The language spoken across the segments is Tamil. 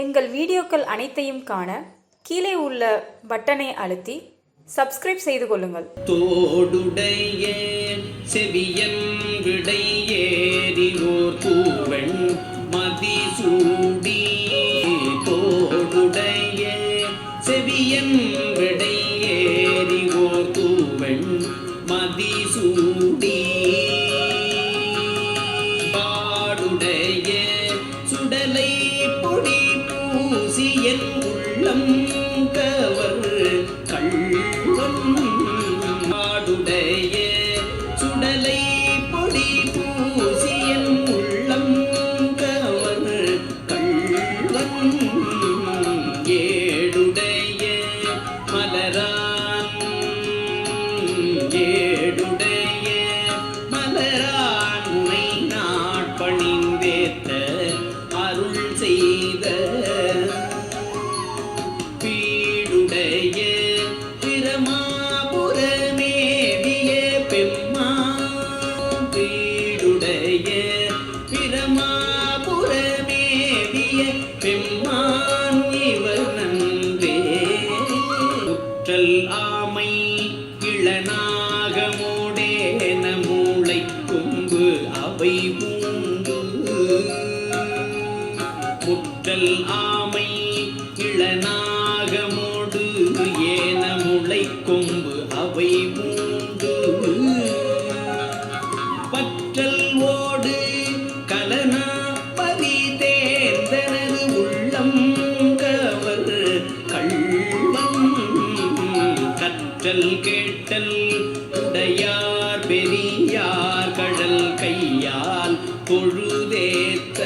எங்கள் வீடியோக்கள் அனைத்தையும் காண கீழே உள்ள பட்டனை அழுத்தி சப்ஸ்கிரைப் செய்து கொள்ளுங்கள். தோடுடைய செவியன் விடை ஏறிவோர் பூவெண் மதிசூடி தோடுடைய செவியன் விடை ஆமை இளநாகமோடேன மூளை கொம்பு அவை மூண்டு முற்றல் ஆமை இளநாகமோ கொம்பு அவை மூண்டு பற்றல் ஓடு கலனா பதி தேர்ந்தனது உள்ளம் கவர் கள்வம் கற்றல் கேட்டல் உடையார் பெரியார் கடல் கையால் பொழுதேத்த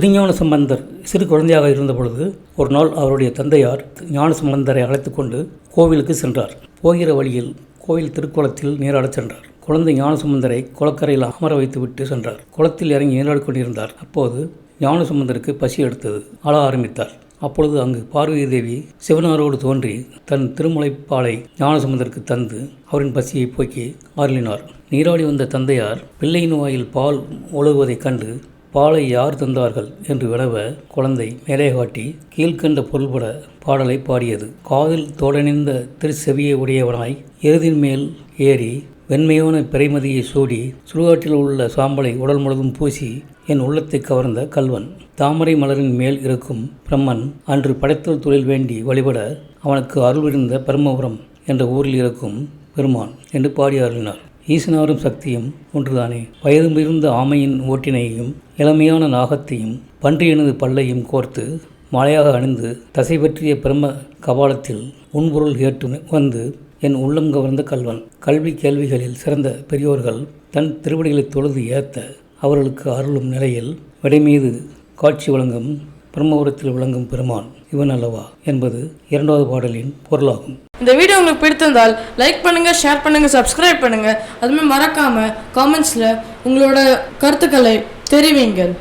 திருஞான சம்பந்தர் சிறு குழந்தையாக இருந்த பொழுது ஒரு நாள் அவருடைய தந்தையார் ஞான சம்பந்தரை அழைத்து கொண்டு கோவிலுக்கு சென்றார். போகிற வழியில் கோவில் திருக்குளத்தில் நீராடச் சென்றார். குழந்தை ஞானசம்பந்தரை குளக்கரையில் அமர வைத்துவிட்டு சென்றார். குளத்தில் இறங்கி நீராடி கொண்டிருந்தார். அப்போது ஞானசம்பந்தருக்கு பசி எடுத்தது. அழ ஆரம்பித்தார். அப்பொழுது அங்கு பார்வதி தேவி சிவனாரோடு தோன்றி தன் திருமுலைப்பாலை ஞானசம்பந்தருக்கு தந்து அவரின் பசியை போக்கி அருளினார். நீராடி வந்த தந்தையார் பிள்ளையின் வாயில் பால் ஒழுகுவதைக் கண்டு பாலை யார் தந்தார்கள் என்று வினவ குழந்தை மேலே காட்டி கீழ்கண்ட பொருள்பட பாடலை பாடியது. காதில் தோடணிந்த திருச்செவியை உடையவனாய் எருதின் மேல் ஏறி வெண்மையான பிறைமதியை சூடி சுடுகாட்டில் உள்ள சாம்பலை உடல் முழுதும் பூசி என் உள்ளத்தை கவர்ந்த கல்வன். தாமரை மலரின் மேல் இருக்கும் பிரம்மன் அன்று படைத்தல் தொழில் வேண்டி வழிபட அவனுக்கு அருள்விருந்த பிரம்மபுரம் என்ற ஊரில் இருக்கும் பெருமான் என்று பாடி அருளினார். ஈசனாரும் சக்தியும் ஒன்றுதானே. வயது மிகுந்த ஆமையின் ஓட்டினையும் இளமையான நாகத்தையும் பன்றியனது பல்லையும் கோர்த்து மாலையாக அணிந்து தசை பற்றிய பிரம்ம கபாலத்தில் உன்பொருள் கேட்டு வந்து என் உள்ளம் கவர்ந்த கல்வன். கல்வி கேள்விகளில் சிறந்த பெரியோர்கள் தன் திருவடிகளை தொழுது ஏத்த அவர்களுக்கு அருளும் நிலையில் விடைமீது காட்சி வழங்கும் பிரம்மபுரத்தில் விளங்கும் பெருமான். இவன் அல்லவா என்பது இரண்டாவது பாடலின் பொருளாகும். இந்த வீடியோ உங்களுக்கு பிடித்திருந்தால் லைக் பண்ணுங்க ஷேர் பண்ணுங்க சப்ஸ்கிரைப் பண்ணுங்க. அதுமாதிரி மறக்காம காமெண்ட்ஸ்ல உங்களோட கருத்துக்களை தெரிவிங்கள்.